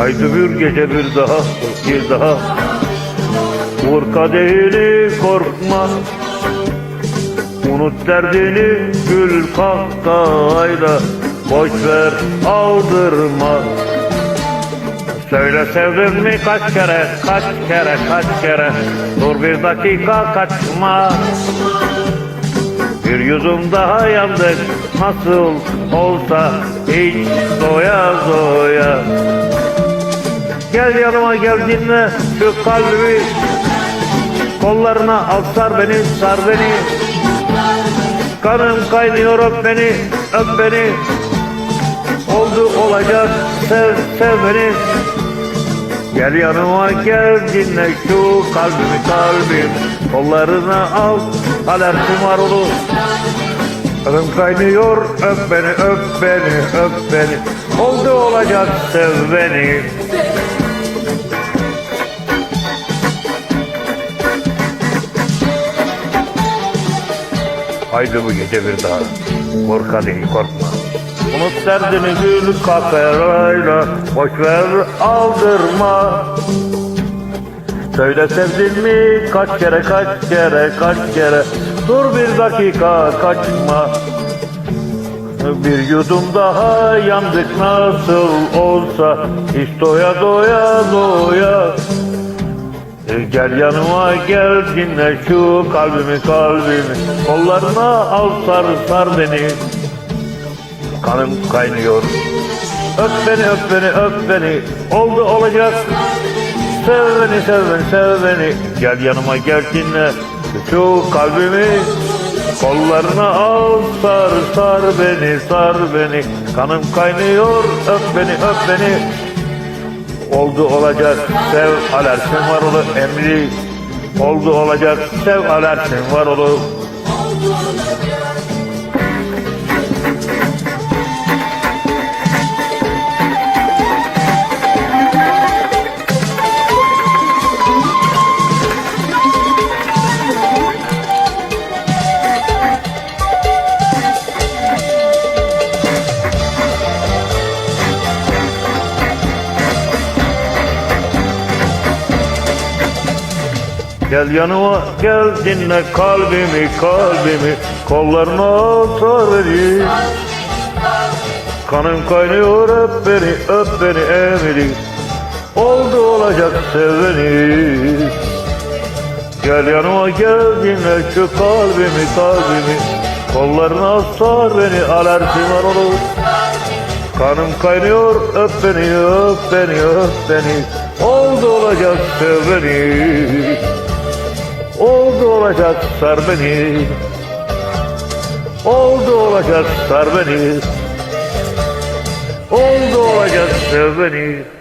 Bir gece bir daha, bir daha. Vur kadehini korkma. Unut derdini gül kahkahayla Boş ver aldırma. Söyle sevdin mi kaç kere, kaç kere, kaç kere? Dur bir dakika kaçma. Bir yudum daha yandık nasıl olsa hiç yanıma gel dinle şu kalbimi Kollarına al sar beni sar beni. Kanım kaynıyor öp beni öp beni. Oldu olacak sev sev beni. Gel yanıma gel dinle şu kalbimi kalbim Kollarına al alertim var olur. Kanım kaynıyor öp beni öp beni öp beni. Oldu olacak sev beni Haydi bu gece bir daha. Korka değil korkma. Unut derdini gül kaferayla Boş ver aldırma. Söyle sevdin mi? Kaç kere kaç kere kaç kere? Dur bir dakika kaçma. Bir yudum daha yandık nasıl olsa. Hiç doya doya doya Gel yanıma gel dinle şu kalbimi kalbimi. Kollarına al sar sar beni. Kanım kaynıyor. Öp beni öp beni öp beni. Oldu olacak. Sev beni sev beni sev beni. Gel yanıma gel dinle Şu kalbimi. Kollarına al sar sar beni sar beni. Kanım kaynıyor. Öp beni öp beni Oldu olacak sev alersin var olu emri Oldu olacak sev alersin var olu Gel yanıma gel dinle kalbimi kalbimi. Kollarına sar beni Kanım kaynıyor öp beni öp beni emri Oldu olacak sev beni Gel yanıma gel dinle şu kalbimi kalbimi. Kollarına sar beni alerjim var olur Kanım kaynıyor öp beni öp beni öp beni. Oldu olacak sev beni Oldu olacak sar beni. Oldu olacak sar beni. Oldu olacak sev beni